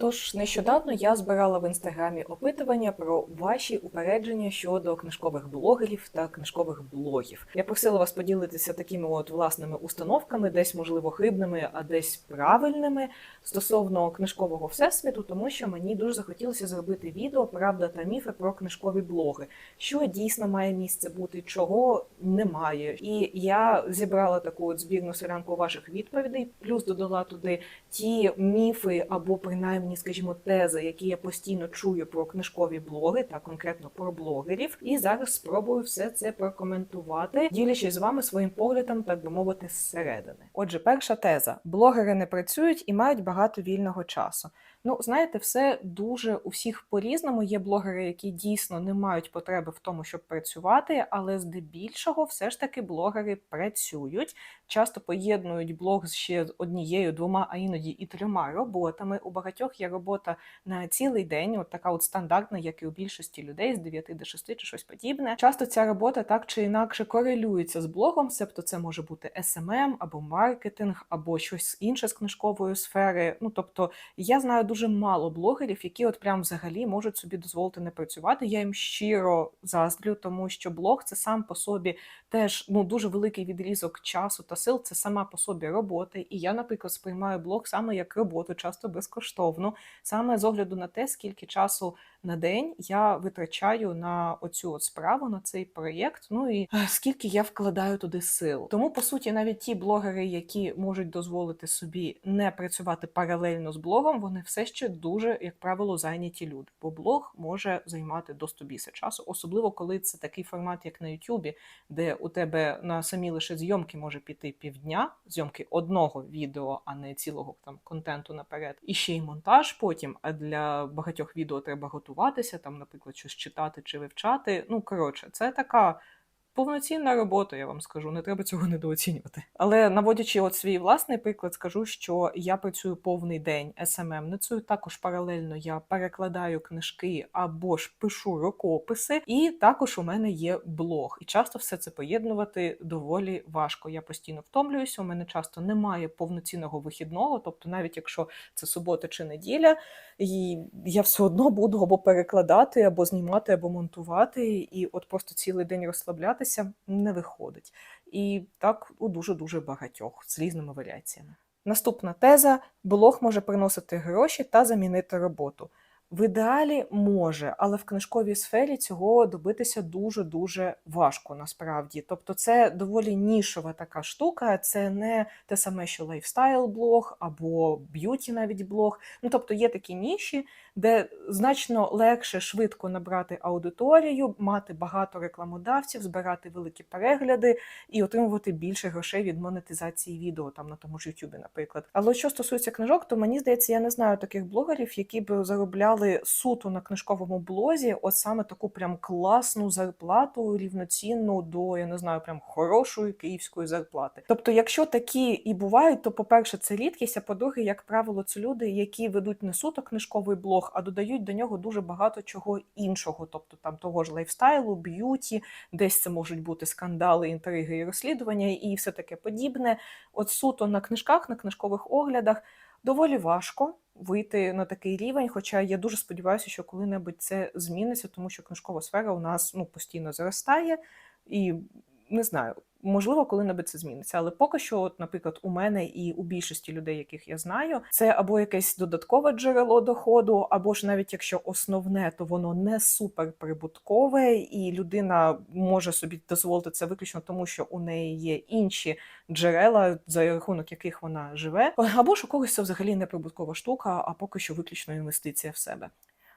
Тож нещодавно я збирала в інстаграмі опитування про ваші упередження щодо книжкових блогерів та книжкових блогів. Я просила вас поділитися такими от власними установками, десь можливо хибними, а десь правильними стосовно книжкового всесвіту, тому що мені дуже захотілося зробити відео Правда та міфи про книжкові блоги, що дійсно має місце бути, чого немає. І я зібрала таку от збірну селянку ваших відповідей, плюс додала туди ті міфи або принаймні, скажімо, тези, які я постійно чую про книжкові блоги, та конкретно про блогерів. І зараз спробую все це прокоментувати, ділячись з вами своїм поглядом, так би мовити, зсередини. Отже, перша теза: блогери не працюють і мають багато вільного часу. Ну, знаєте, все дуже у всіх по-різному. Є блогери, які дійсно не мають потреби в тому, щоб працювати, але здебільшого все ж таки блогери працюють, часто поєднують блог з ще однією, двома, а іноді і трьома роботами. У багатьох є робота на цілий день, от така от стандартна, як і у більшості людей, з 9 до 6 чи щось подібне. Часто ця робота так чи інакше корелюється з блогом, себто це може бути SMM, або маркетинг, або щось інше з книжкової сфери. Ну тобто я знаю дуже мало блогерів, які от прям взагалі можуть собі дозволити не працювати. Я їм щиро заздрю, тому що блог це сам по собі теж ну дуже великий відрізок часу та сил. Це сама по собі робота. І я, наприклад, сприймаю блог саме як роботу, часто безкоштовно, саме з огляду на те, скільки часу на день я витрачаю на оцю от справу, на цей проєкт. Ну і е, скільки я вкладаю туди сил. Тому по суті, навіть ті блогери, які можуть дозволити собі не працювати паралельно з блогом, вони все ще дуже, як правило, зайняті люди. Бо блог може займати до 100 біса часу, особливо коли це такий формат, як на Ютубі, де у тебе на самі лише зйомки може піти півдня, зйомки одного відео, а не цілого там контенту наперед, і ще й монтаж потім. А для багатьох відео треба готуватися, там, наприклад, щось читати чи вивчати. Ну коротше, це така. Повноцінна робота, я вам скажу, не треба цього недооцінювати. Але наводячи от свій власний приклад, скажу, що я працюю повний день СММницею. Також паралельно я перекладаю книжки або ж пишу рукописи, і також у мене є блог. І часто все це поєднувати доволі важко. Я постійно втомлююся. У мене часто немає повноцінного вихідного, тобто, навіть якщо це субота чи неділя, і я все одно буду або перекладати, або знімати, або монтувати, і от просто цілий день розслаблятися не виходить. І так у дуже-дуже багатьох з різними варіаціями. Наступна теза: блог може приносити гроші та замінити роботу. В ідеалі може, але в книжковій сфері цього добитися дуже-дуже важко насправді. Тобто, це доволі нішова така штука, це не те саме, що лайфстайл-блог або б'юті навіть блог. Ну тобто є такі ніші, де значно легше швидко набрати аудиторію, мати багато рекламодавців, збирати великі перегляди і отримувати більше грошей від монетизації відео там на тому ж Ютубі, наприклад. Але що стосується книжок, то мені здається, я не знаю таких блогерів, які б заробляли суто на книжковому блозі, от саме таку прям класну зарплату, рівноцінну до я не знаю, прям хорошої київської зарплати. Тобто, якщо такі і бувають, то по-перше, це рідкість, а по-друге, як правило, це люди, які ведуть не суто книжковий блог, а додають до нього дуже багато чого іншого, тобто там того ж лайфстайлу, б'юті, десь це можуть бути скандали, інтриги і розслідування, і все таке подібне. От суто на книжках, на книжкових оглядах доволі важко вийти на такий рівень. Хоча я дуже сподіваюся, що коли-небудь це зміниться, тому що книжкова сфера у нас ну постійно зростає і не знаю. Можливо, коли-небудь це зміниться, але поки що, от, наприклад, у мене і у більшості людей, яких я знаю, це або якесь додаткове джерело доходу, або ж навіть якщо основне, то воно не суперприбуткове, і людина може собі дозволити це виключно тому, що у неї є інші джерела, за рахунок яких вона живе, або ж у когось це взагалі не прибуткова штука, а поки що виключно інвестиція в себе.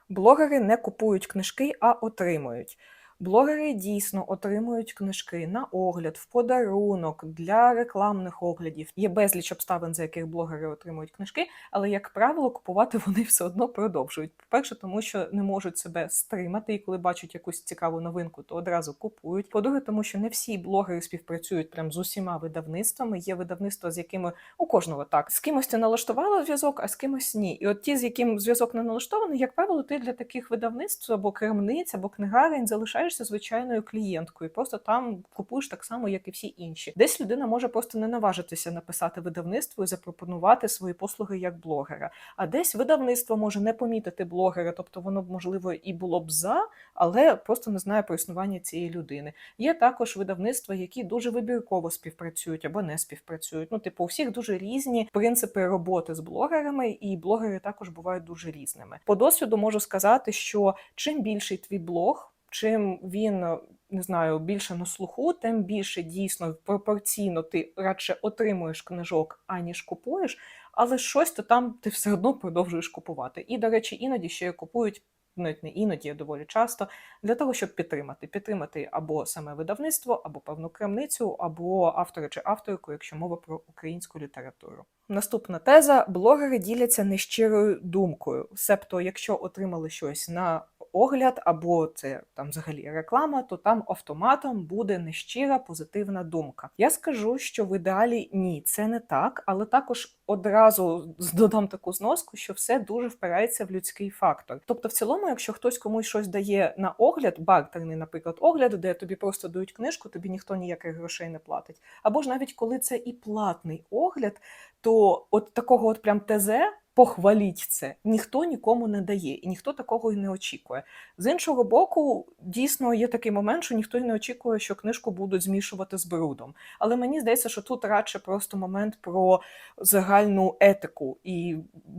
Блогери не купують книжки, а отримують. Блогери дійсно отримують книжки на огляд, в подарунок для рекламних оглядів. Є безліч обставин, за яких блогери отримують книжки, але, як правило, купувати вони все одно продовжують. По-перше, тому що не можуть себе стримати, і коли бачать якусь цікаву новинку, то одразу купують. По-друге, тому що не всі блогери співпрацюють прям з усіма видавництвами. Є видавництва, з якими у кожного так з кимось ти налаштувала зв'язок, а з кимось ні. І от ті, з яким зв'язок не налаштований, як правило, ти для таких видавництв або крамниць, або книгарень залишаєш залишаєшся звичайною клієнткою, просто там купуєш так само, як і всі інші. Десь людина може просто не наважитися написати видавництво і запропонувати свої послуги як блогера. А десь видавництво може не помітити блогера, тобто воно можливо і було б за, але просто не знає про існування цієї людини. Є також видавництва, які дуже вибірково співпрацюють або не співпрацюють. Ну, типу, у всіх дуже різні принципи роботи з блогерами, і блогери також бувають дуже різними. По досвіду можу сказати, що чим більший твій блог, чим він не знаю, більше на слуху, тим більше дійсно пропорційно ти радше отримуєш книжок, аніж купуєш, але щось то там ти все одно продовжуєш купувати. І, до речі, іноді ще купують. Навіть не іноді, а доволі часто, для того, щоб підтримати. Підтримати або саме видавництво, або певну крамницю, або автора чи авторку, якщо мова про українську літературу. Наступна теза: блогери діляться нещирою думкою. Себто, якщо отримали щось на огляд, або це там взагалі реклама, то там автоматом буде нещира позитивна думка. Я скажу, що в ідеалі ні, це не так, але також одразу додам таку зноску, що все дуже впирається в людський фактор. Тобто, в цілому, якщо хтось комусь щось дає на огляд, бартерний, наприклад, огляд, де тобі просто дають книжку, тобі ніхто ніяких грошей не платить. Або ж навіть коли це і платний огляд, то от такого от прям ТЗ похваліть це. Ніхто нікому не дає, і ніхто такого і не очікує. З іншого боку, дійсно є такий момент, що ніхто й не очікує, що книжку будуть змішувати з брудом. Але мені здається, що тут радше просто момент про загальну етику і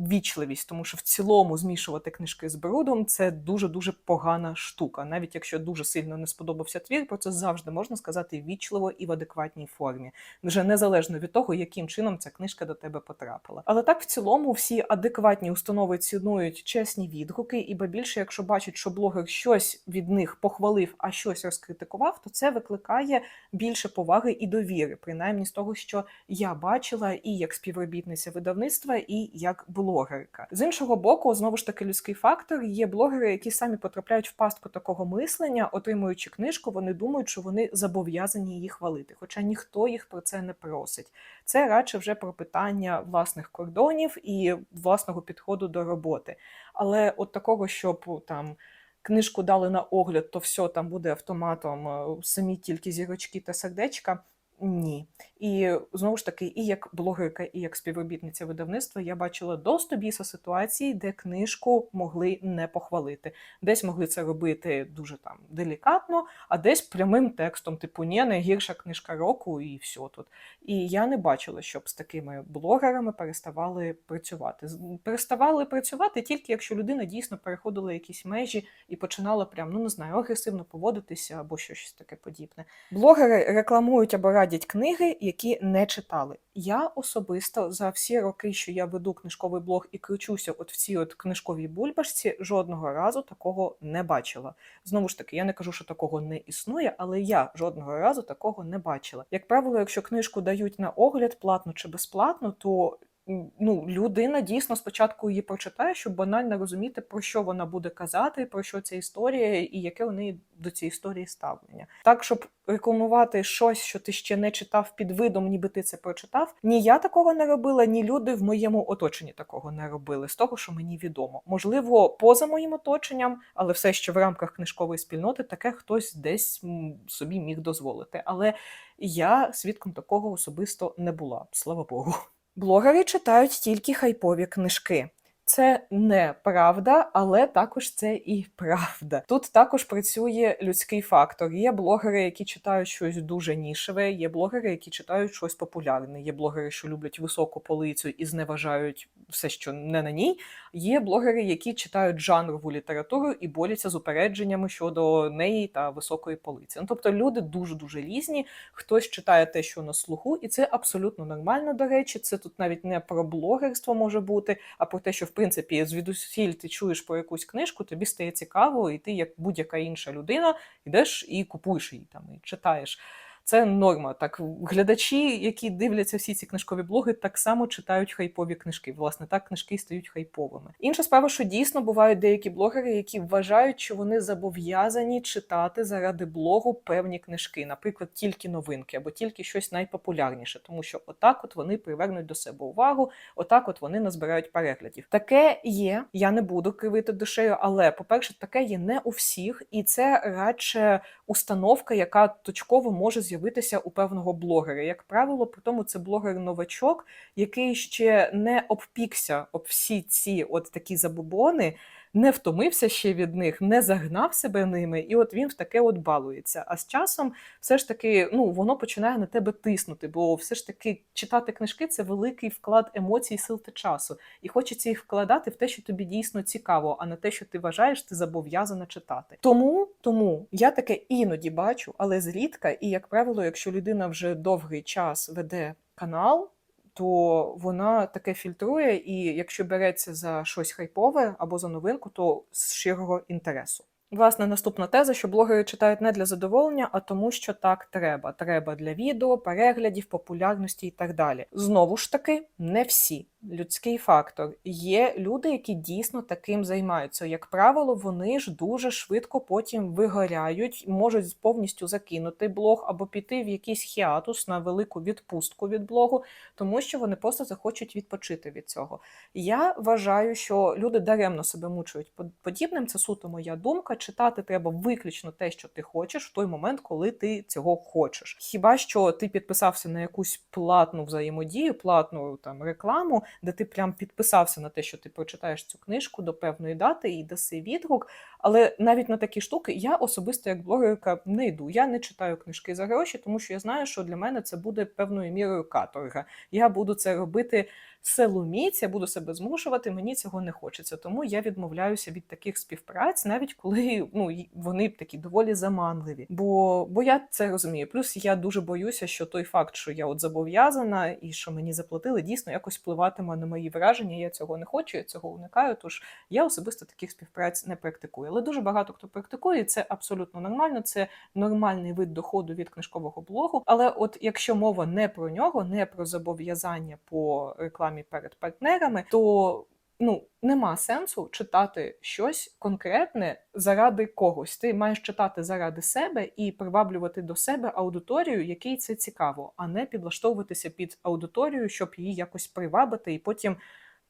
вічливість, тому що в цілому змішувати книжки з брудом це дуже дуже погана штука. Навіть якщо дуже сильно не сподобався твір, про це завжди можна сказати вічливо і в адекватній формі, вже незалежно від того, яким чином ця книжка до тебе потрапила. Але так в цілому всі адекватні установи цінують чесні відгуки, і ба більше, якщо бачать, що блогер щось від них похвалив, а щось розкритикував, то це викликає більше поваги і довіри, принаймні з того, що я бачила і як співробітниця видавництва, і як блогерка. З іншого боку, знову ж таки, людський фактор є блогери, які самі потрапляють в пастку такого мислення, отримуючи книжку, вони думають, що вони зобов'язані її хвалити, хоча ніхто їх про це не просить. Це радше вже про питання власних кордонів і власного підходу до роботи. Але от такого, щоб там книжку дали на огляд, то все там буде автоматом е, самі тільки зірочки та сердечка. Ні. І знову ж таки, і як блогерка, і як співробітниця видавництва я бачила до стобіса ситуації, де книжку могли не похвалити. Десь могли це робити дуже там делікатно, а десь прямим текстом, типу, ні, найгірша книжка року, і все тут. І я не бачила, щоб з такими блогерами переставали працювати. Переставали працювати тільки якщо людина дійсно переходила якісь межі і починала прям, ну не знаю, агресивно поводитися або щось таке подібне. Блогери рекламують або радять книги, які не читали. Я особисто за всі роки, що я веду книжковий блог і кручуся от в цій от книжковій бульбашці, жодного разу такого не бачила. Знову ж таки, я не кажу, що такого не існує, але я жодного разу такого не бачила. Як правило, якщо книжку дають на огляд платно чи безплатно, то ну, людина дійсно спочатку її прочитає, щоб банально розуміти, про що вона буде казати, про що ця історія, і яке у неї до цієї історії ставлення. Так, щоб рекламувати щось, що ти ще не читав під видом, ніби ти це прочитав. Ні я такого не робила, ні люди в моєму оточенні такого не робили, з того, що мені відомо. Можливо, поза моїм оточенням, але все ще в рамках книжкової спільноти таке хтось десь собі міг дозволити. Але я свідком такого особисто не була, слава Богу. Блогери читають тільки хайпові книжки. Це не правда, але також це і правда. Тут також працює людський фактор. Є блогери, які читають щось дуже нішеве, є блогери, які читають щось популярне. Є блогери, що люблять високу полицю і зневажають все, що не на ній. Є блогери, які читають жанрову літературу і борються з упередженнями щодо неї та високої полиці. Ну, тобто люди дуже дуже різні. Хтось читає те, що на слуху, і це абсолютно нормально. До речі, це тут навіть не про блогерство може бути, а про те, що в принципі звідусіль ти чуєш про якусь книжку, тобі стає цікаво, і ти, як будь-яка інша людина, йдеш і купуєш її там і читаєш. Це норма. Так, глядачі, які дивляться всі ці книжкові блоги, так само читають хайпові книжки. Власне, так книжки стають хайповими. Інша справа, що дійсно бувають деякі блогери, які вважають, що вони зобов'язані читати заради блогу певні книжки, наприклад, тільки новинки або тільки щось найпопулярніше, тому що отак, от вони привернуть до себе увагу, отак, от вони назбирають переглядів. Таке є. Я не буду кривити душею, але по-перше, таке є не у всіх, і це радше установка, яка точково може з'явитися у певного блогера. Як правило, при тому це блогер-новачок, який ще не обпікся об всі ці от такі забобони. Не втомився ще від них, не загнав себе ними, і от він в таке от балується. А з часом все ж таки ну воно починає на тебе тиснути, бо все ж таки читати книжки це великий вклад емоцій, сил та часу. І хочеться їх вкладати в те, що тобі дійсно цікаво, а не те, що ти вважаєш, ти зобов'язана читати. Тому тому я таке іноді бачу, але зрідка, і як правило, якщо людина вже довгий час веде канал. То вона таке фільтрує, і якщо береться за щось хайпове або за новинку, то з щирого інтересу. Власне, наступна теза, що блогери читають не для задоволення, а тому, що так треба. Треба для відео, переглядів, популярності і так далі. Знову ж таки, не всі. Людський фактор. Є люди, які дійсно таким займаються. Як правило, вони ж дуже швидко потім вигоряють, можуть повністю закинути блог або піти в якийсь хіатус на велику відпустку від блогу, тому що вони просто захочуть відпочити від цього. Я вважаю, що люди даремно себе мучують подібним. Це суто моя думка. Читати треба виключно те, що ти хочеш, в той момент, коли ти цього хочеш. Хіба що ти підписався на якусь платну взаємодію, платну там рекламу де ти прям підписався на те, що ти прочитаєш цю книжку до певної дати і даси відгук. Але навіть на такі штуки я особисто як блогерка не йду. Я не читаю книжки за гроші, тому що я знаю, що для мене це буде певною мірою каторга. Я буду це робити силоміць, я буду себе змушувати, мені цього не хочеться. Тому я відмовляюся від таких співпраць, навіть коли ну вони такі доволі заманливі. Бо бо я це розумію. Плюс я дуже боюся, що той факт, що я от зобов'язана і що мені заплатили, дійсно якось впливатиме на мої враження. Я цього не хочу, я цього уникаю. Тож я особисто таких співпраць не практикую. Але дуже багато хто практикує, і це абсолютно нормально. Це нормальний вид доходу від книжкового блогу. Але от якщо мова не про нього, не про зобов'язання по рекламі рекламі перед партнерами, то ну нема сенсу читати щось конкретне заради когось. Ти маєш читати заради себе і приваблювати до себе аудиторію, якій це цікаво, а не підлаштовуватися під аудиторію, щоб її якось привабити, і потім.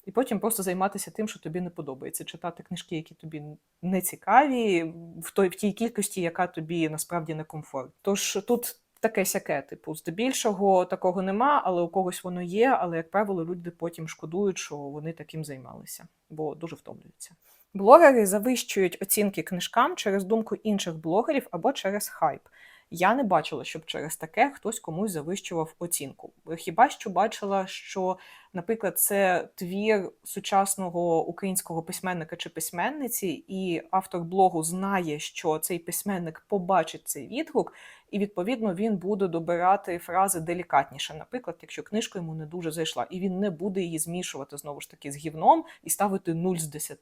І потім просто займатися тим, що тобі не подобається, читати книжки, які тобі не цікаві, в той в тій кількості, яка тобі насправді не комфорт. Тож тут таке сяке, типу, здебільшого такого нема, але у когось воно є. Але, як правило, люди потім шкодують, що вони таким займалися, бо дуже втомлюються. Блогери завищують оцінки книжкам через думку інших блогерів або через хайп. Я не бачила, щоб через таке хтось комусь завищував оцінку. Хіба що бачила, що, наприклад, це твір сучасного українського письменника чи письменниці, і автор блогу знає, що цей письменник побачить цей відгук, і відповідно він буде добирати фрази делікатніше. Наприклад, якщо книжка йому не дуже зайшла, і він не буде її змішувати знову ж таки з гівном і ставити 0 з 10.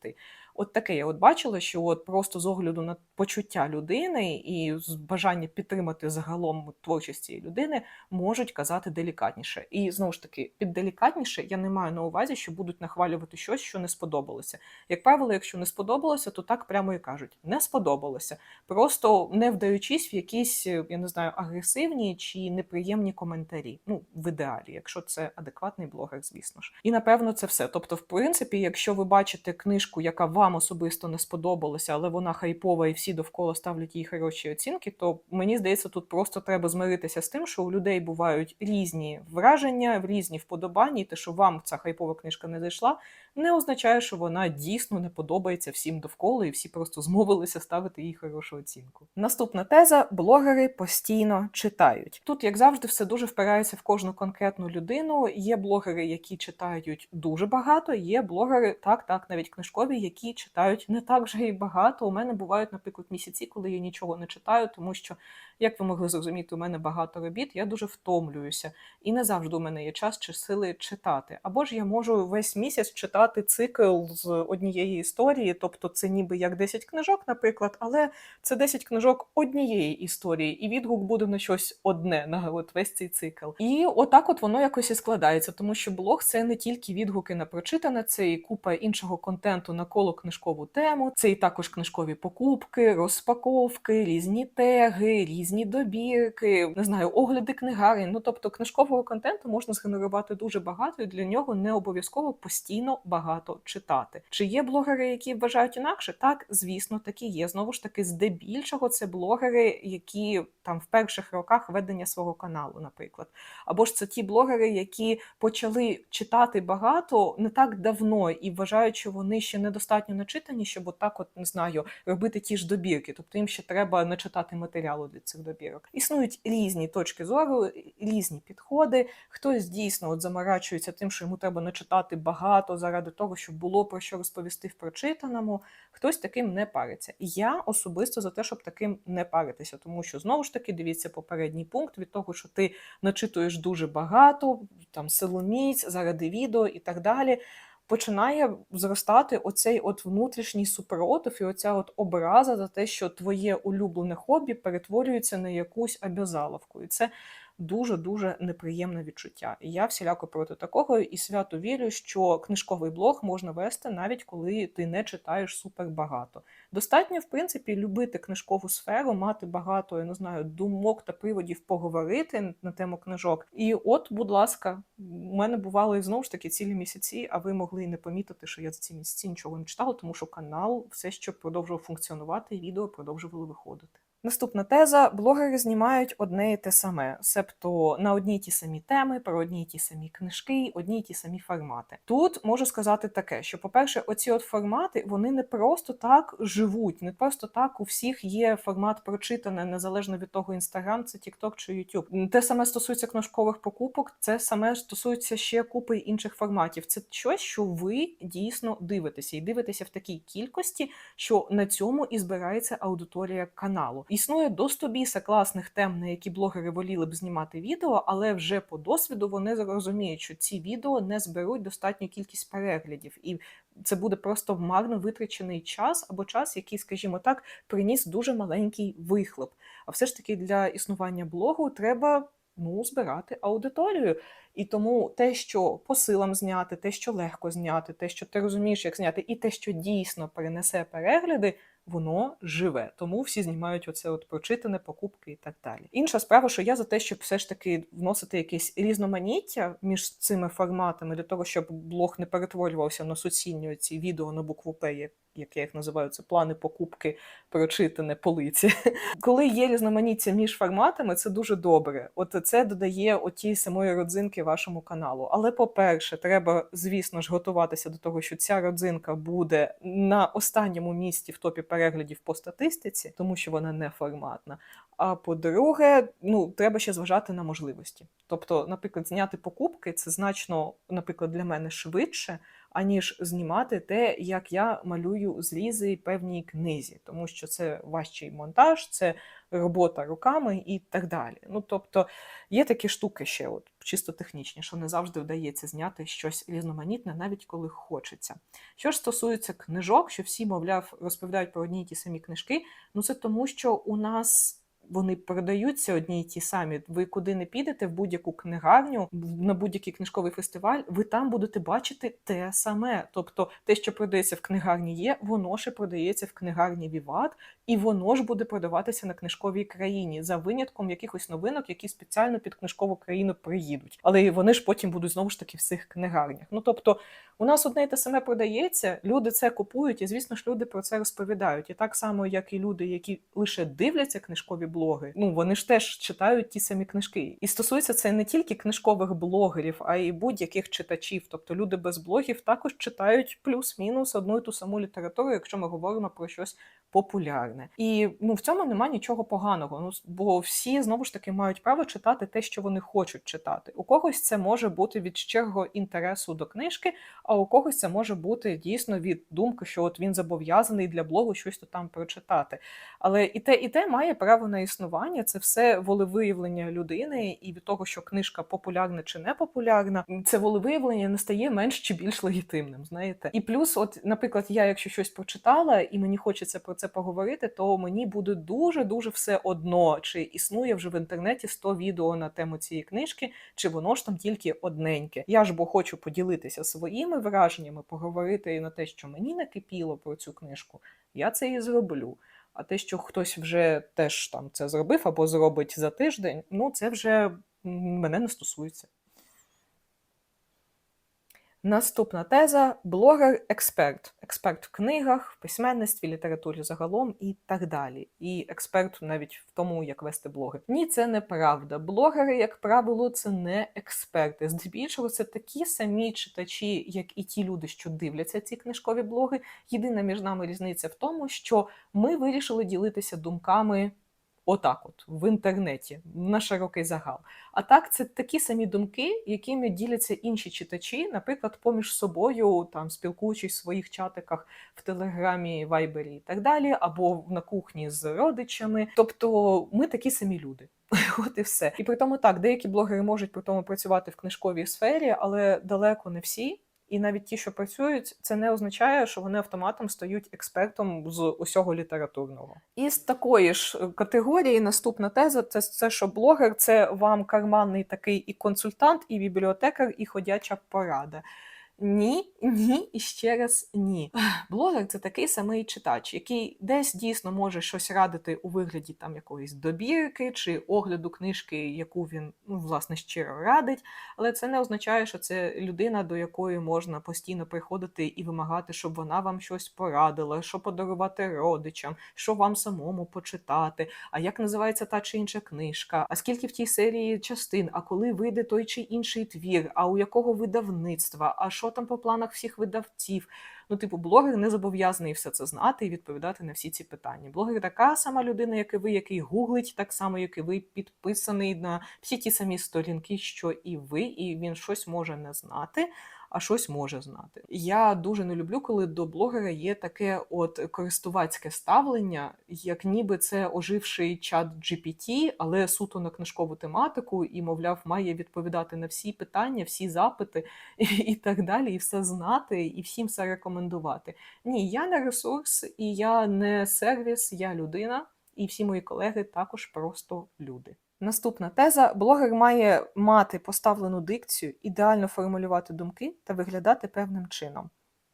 От таке я от бачила, що от просто з огляду на почуття людини і з бажання підтримати загалом творчість цієї людини можуть казати делікатніше. І знову ж таки, під делікатніше я не маю на увазі, що будуть нахвалювати щось, що не сподобалося. Як правило, якщо не сподобалося, то так прямо і кажуть: не сподобалося, просто не вдаючись в якісь я не знаю, агресивні чи неприємні коментарі. Ну, в ідеалі, якщо це адекватний блогер, звісно ж. І напевно це все. Тобто, в принципі, якщо ви бачите книжку, яка вам особисто не сподобалася, але вона хайпова і всі довкола ставлять їй хороші оцінки, то мені здається, тут просто треба змиритися з тим, що у людей бувають різні враження, різні вподобання, і те, що вам ця хайпова книжка не зайшла, не означає, що вона дійсно не подобається всім довкола, і всі просто змовилися ставити їй хорошу оцінку. Наступна теза: блогери постійно читають. Тут, як завжди, все дуже впирається в кожну конкретну людину. Є блогери, які читають дуже багато. Є блогери, так, так, навіть книжкові, які читають не так вже і багато. У мене бувають, наприклад, місяці, коли я нічого не читаю, тому що, як ви могли зрозуміти, у мене багато робіт, я дуже втомлююся, і не завжди у мене є час чи сили читати. Читати. Або ж я можу весь місяць читати цикл з однієї історії, тобто це ніби як 10 книжок, наприклад, але це 10 книжок однієї історії, і відгук буде на щось одне на от весь цей цикл. І отак, от воно якось і складається, тому що блог це не тільки відгуки на прочитане, це і купа іншого контенту навколо книжкову тему. Це і також книжкові покупки, розпаковки, різні теги, різні добірки, не знаю, огляди книгарень. Ну тобто книжкового контенту можна згенерувати дуже багато, і для нього не обов'язково постійно багато читати. Чи є блогери, які вважають інакше? Так, звісно, такі є. Знову ж таки, здебільшого це блогери, які там в перших роках ведення свого каналу, наприклад. Або ж це ті блогери, які почали читати багато не так давно і вважають, що вони ще недостатньо начитані, щоб отак, от не знаю, робити ті ж добірки. Тобто їм ще треба начитати матеріалу для цих добірок. Існують різні точки зору, різні підходи. Хтось дійсно от заморачується тим, що йому треба начитати багато заради того, щоб було про що розповісти в прочитаному. Хтось таким не париться. Я особисто за те, щоб таким не паритися, тому що знову ж таки дивіться попередній пункт від того, що ти начитуєш дуже багато, там силоміць заради відео і так далі. Починає зростати оцей от внутрішній супротив і оця от образа за те, що твоє улюблене хобі перетворюється на якусь обязаловку. І це дуже-дуже неприємне відчуття. І я всіляко проти такого і свято вірю, що книжковий блог можна вести навіть коли ти не читаєш супер багато. Достатньо, в принципі, любити книжкову сферу, мати багато, я не знаю, думок та приводів поговорити на тему книжок. І от, будь ласка, у мене бували знову ж таки цілі місяці, а ви могли не помітити, що я за ці місяці нічого не читала, тому що канал все ще продовжував функціонувати, і відео продовжували виходити. Наступна теза: блогери знімають одне і те саме, себто на одні й ті самі теми, про одні й ті самі книжки, одні й ті самі формати. Тут можу сказати таке: що, по-перше, оці от формати вони не просто так живуть, не просто так у всіх є формат прочитане, незалежно від того, інстаграм, це TikTok чи YouTube. Те саме стосується книжкових покупок, це саме стосується ще купи інших форматів. Це щось, що ви дійсно дивитеся, і дивитеся в такій кількості, що на цьому і збирається аудиторія каналу. Існує до 100 біса класних тем, на які блогери воліли б знімати відео, але вже по досвіду вони зрозуміють, що ці відео не зберуть достатню кількість переглядів, і це буде просто марно витрачений час або час, який, скажімо так, приніс дуже маленький вихлоп. А все ж таки для існування блогу треба. Ну, збирати аудиторію. І тому те, що по силам зняти, те, що легко зняти, те, що ти розумієш, як зняти, і те, що дійсно перенесе перегляди, воно живе. Тому всі знімають оце от прочитане, покупки і так далі. Інша справа, що я за те, щоб все ж таки вносити якесь різноманіття між цими форматами, для того, щоб блог не перетворювався на суцільні ці відео на букву П, як я їх називаю, це плани покупки прочитане полиці. Коли є різноманіття між форматами, це дуже добре. От це додає оті самої родзинки вашому каналу. Але, по-перше, треба, звісно ж, готуватися до того, що ця родзинка буде на останньому місці в топі переглядів по статистиці, тому що вона не форматна. А по-друге, ну треба ще зважати на можливості. Тобто, наприклад, зняти покупки це значно, наприклад, для мене швидше аніж знімати те, як я малюю зрізи певній книзі, тому що це важчий монтаж, це робота руками і так далі. Ну тобто є такі штуки ще, от чисто технічні, що не завжди вдається зняти щось різноманітне, навіть коли хочеться. Що ж стосується книжок, що всі, мовляв, розповідають про одні й ті самі книжки, ну це тому, що у нас вони продаються одні й ті самі. Ви куди не підете в будь-яку книгарню, на будь-який книжковий фестиваль, ви там будете бачити те саме. Тобто, те, що продається в книгарні, є, воно ще продається в книгарні Віват, і воно ж буде продаватися на книжковій країні за винятком якихось новинок, які спеціально під книжкову країну приїдуть. Але вони ж потім будуть знову ж таки в цих книгарнях. Ну тобто, у нас одне й те саме продається, люди це купують, і звісно ж, люди про це розповідають. І так само, як і люди, які лише дивляться книжкові блоги, ну вони ж теж читають ті самі книжки. І стосується це не тільки книжкових блогерів, а й будь-яких читачів. Тобто люди без блогів також читають плюс-мінус одну і ту саму літературу, якщо ми говоримо про щось популярне. І ну в цьому немає нічого поганого. Ну бо всі знову ж таки мають право читати те, що вони хочуть читати. У когось це може бути від щирого інтересу до книжки, а у когось це може бути дійсно від думки, що от він зобов'язаний для блогу щось то там прочитати. Але і те, і те має право на існування, це все волевиявлення людини, і від того, що книжка популярна чи не популярна, це волевиявлення не стає менш чи більш легітимним. Знаєте, і плюс, от, наприклад, я, якщо щось прочитала і мені хочеться про це поговорити, то мені буде дуже дуже все одно, чи існує вже в інтернеті 100 відео на тему цієї книжки, чи воно ж там тільки одненьке. Я ж бо хочу поділитися своїми враженнями, поговорити на те, що мені накипіло про цю книжку. Я це і зроблю. А те, що хтось вже теж там це зробив або зробить за тиждень, ну це вже мене не стосується. Наступна теза блогер-експерт. Експерт в книгах, в письменництві, літературі загалом і так далі. І експерт навіть в тому, як вести блоги. Ні, це неправда. Блогери, як правило, це не експерти. Здебільшого це такі самі читачі, як і ті люди, що дивляться ці книжкові блоги. Єдина між нами різниця в тому, що ми вирішили ділитися думками. Отак, от в інтернеті, на широкий загал. А так, це такі самі думки, якими діляться інші читачі, наприклад, поміж собою, там спілкуючись в своїх чатиках в Телеграмі, Вайбері і так далі, або на кухні з родичами. Тобто, ми такі самі люди. От і все. І при тому так, деякі блогери можуть при тому працювати в книжковій сфері, але далеко не всі. І навіть ті, що працюють, це не означає, що вони автоматом стають експертом з усього літературного. І з такої ж е, категорії наступна теза це, це що блогер це вам карманний такий і консультант, і бібліотекар, і ходяча порада. Ні, ні і ще раз ні. Блогер це такий самий читач, який десь дійсно може щось радити у вигляді там якоїсь добірки чи огляду книжки, яку він ну, власне щиро радить. Але це не означає, що це людина, до якої можна постійно приходити і вимагати, щоб вона вам щось порадила, що подарувати родичам, що вам самому почитати. А як називається та чи інша книжка? А скільки в тій серії частин? А коли вийде той чи інший твір? А у якого видавництва? А що там по планах всіх видавців? Ну, типу, блогер не зобов'язаний все це знати і відповідати на всі ці питання. Блогер така сама людина, як і ви, який гуглить, так само, як і ви, підписаний на всі ті самі сторінки, що і ви, і він щось може не знати. А щось може знати. Я дуже не люблю, коли до блогера є таке от користувацьке ставлення, як ніби це оживший чат GPT, але суто на книжкову тематику, і, мовляв, має відповідати на всі питання, всі запити і, і так далі, і все знати, і всім все рекомендувати. Ні, я не ресурс, і я не сервіс, я людина, і всі мої колеги також просто люди. Наступна теза: блогер має мати поставлену дикцію, ідеально формулювати думки та виглядати певним чином.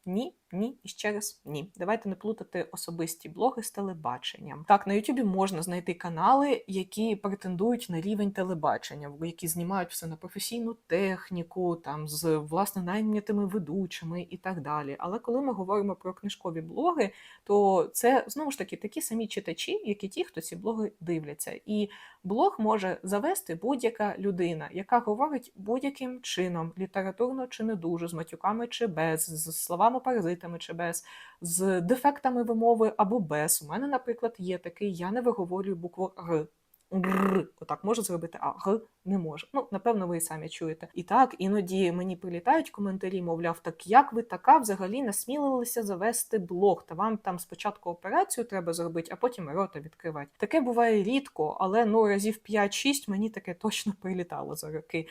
Ні, ні і ще раз ні. Давайте не плутати особисті блоги з телебаченням. Так, на Ютубі можна знайти канали, які претендують на рівень телебачення, які знімають все на професійну техніку, там з власне найнятими ведучими і так далі. Але коли ми говоримо про книжкові блоги, то це знову ж таки такі самі читачі, як і ті, хто ці блоги дивляться. І блог може завести будь-яка людина, яка говорить будь-яким чином, літературно чи не дуже, з матюками чи без, з словами паразитами чи без, з дефектами вимови або без. У мене, наприклад, є такий, я не виговорюю букву Р. Р. Отак можу зробити, а Г не можу. Ну, напевно, ви і самі чуєте. І так, іноді мені прилітають коментарі, мовляв, так як ви така взагалі насмілилися завести блог, та вам там спочатку операцію треба зробити, а потім рота відкривати. Таке буває рідко, але ну разів 5-6 мені таке точно прилітало за роки.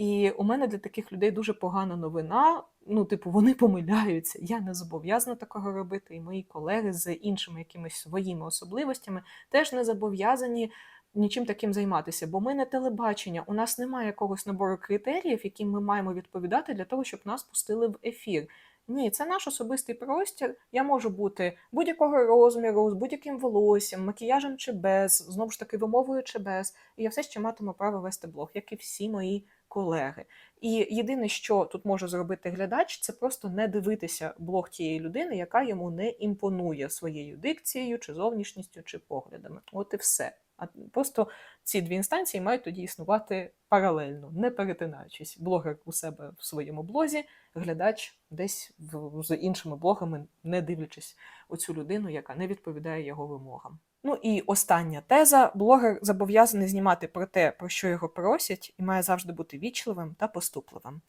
І у мене для таких людей дуже погана новина. Ну, типу, вони помиляються. Я не зобов'язана такого робити, і мої колеги з іншими якимись своїми особливостями теж не зобов'язані нічим таким займатися, бо ми не телебачення, у нас немає якогось набору критеріїв, яким ми маємо відповідати для того, щоб нас пустили в ефір. Ні, це наш особистий простір. Я можу бути будь-якого розміру, з будь-яким волоссям, макіяжем чи без, знову ж таки, вимовою чи без. І я все ще матиму право вести блог, як і всі мої колеги. І єдине, що тут може зробити глядач, це просто не дивитися блог тієї людини, яка йому не імпонує своєю дикцією, чи зовнішністю, чи поглядами. От і все. А просто ці дві інстанції мають тоді існувати паралельно, не перетинаючись. Блогер у себе в своєму блозі, глядач десь з іншими блогами, не дивлячись оцю людину, яка не відповідає його вимогам. Ну і остання теза: блогер зобов'язаний знімати про те, про що його просять, і має завжди бути вічливим та поступливим.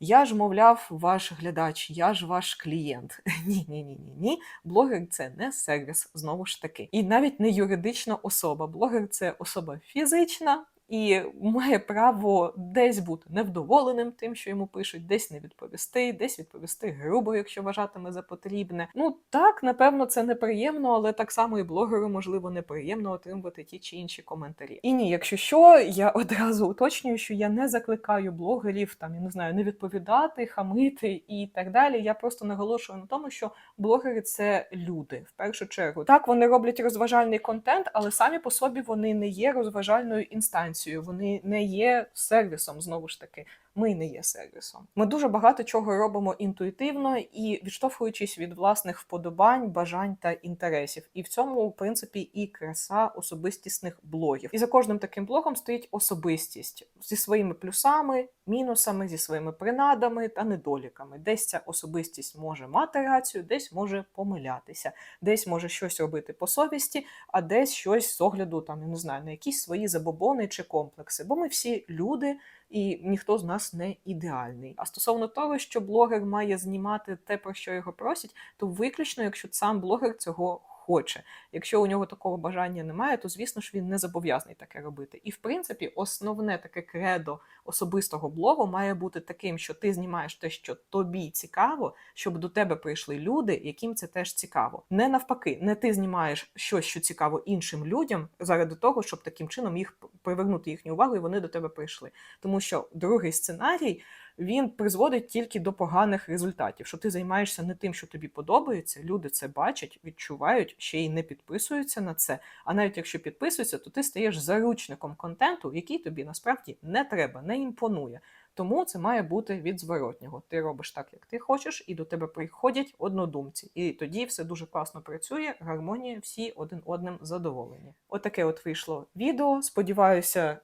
Я ж, мовляв, ваш глядач, я ж ваш клієнт. Ні, ні, ні, ні, ні. Блогер це не сервіс, знову ж таки, і навіть не юридична особа. Блогер це особа фізична. І має право десь бути невдоволеним тим, що йому пишуть, десь не відповісти, десь відповісти грубо, якщо вважатиме за потрібне. Ну так, напевно, це неприємно, але так само і блогеру можливо неприємно отримувати ті чи інші коментарі. І ні, якщо що, я одразу уточнюю, що я не закликаю блогерів там, я не знаю, не відповідати, хамити і так далі. Я просто наголошую на тому, що блогери це люди в першу чергу. Так, вони роблять розважальний контент, але самі по собі вони не є розважальною інстанцією, вони не є сервісом знову ж таки. Ми не є сервісом. Ми дуже багато чого робимо інтуїтивно і відштовхуючись від власних вподобань, бажань та інтересів. І в цьому, в принципі, і краса особистісних блогів. І за кожним таким блогом стоїть особистість зі своїми плюсами, мінусами, зі своїми принадами та недоліками. Десь ця особистість може мати рацію, десь може помилятися, десь може щось робити по совісті, а десь щось з огляду там я не знаю на якісь свої забобони чи комплекси. Бо ми всі люди і ніхто з нас не ідеальний. А стосовно того, що блогер має знімати те, про що його просять, то виключно, якщо сам блогер цього хоче. Якщо у нього такого бажання немає, то звісно ж він не зобов'язаний таке робити. І в принципі, основне таке кредо особистого блогу має бути таким, що ти знімаєш те, що тобі цікаво, щоб до тебе прийшли люди, яким це теж цікаво. Не навпаки, не ти знімаєш щось, що цікаво іншим людям, заради того, щоб таким чином їх привернути їхню увагу, і вони до тебе прийшли. Тому що другий сценарій він призводить тільки до поганих результатів. Що ти займаєшся не тим, що тобі подобається, люди це бачать, відчувають, ще й не підписуються на це. А навіть якщо підписуються, то ти стаєш заручником контенту, який тобі насправді не треба, не імпонує. Тому це має бути від зворотнього. Ти робиш так, як ти хочеш, і до тебе приходять однодумці. І тоді все дуже класно працює, гармонія, всі один одним задоволені. Отаке от вийшло відео. Сподіваюся,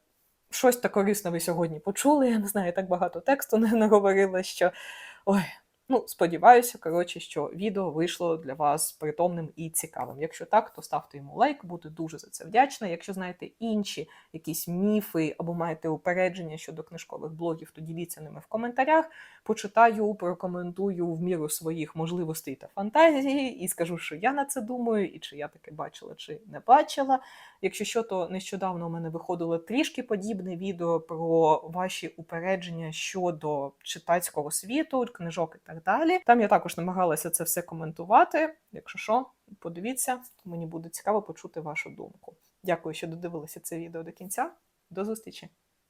щось так корисне ви сьогодні почули. Я не знаю, так багато тексту не говорила, що ой. Ну, сподіваюся, коротше, що відео вийшло для вас притомним і цікавим. Якщо так, то ставте йому лайк, буду дуже за це вдячна. Якщо знаєте інші якісь міфи або маєте упередження щодо книжкових блогів, то діліться ними в коментарях. Почитаю, прокоментую в міру своїх можливостей та фантазії, і скажу, що я на це думаю, і чи я таке бачила, чи не бачила. Якщо що, то нещодавно у мене виходило трішки подібне відео про ваші упередження щодо читацького світу, книжок і далі. Там я також намагалася це все коментувати. Якщо що, подивіться, мені буде цікаво почути вашу думку. Дякую, що додивилися це відео до кінця. До зустрічі!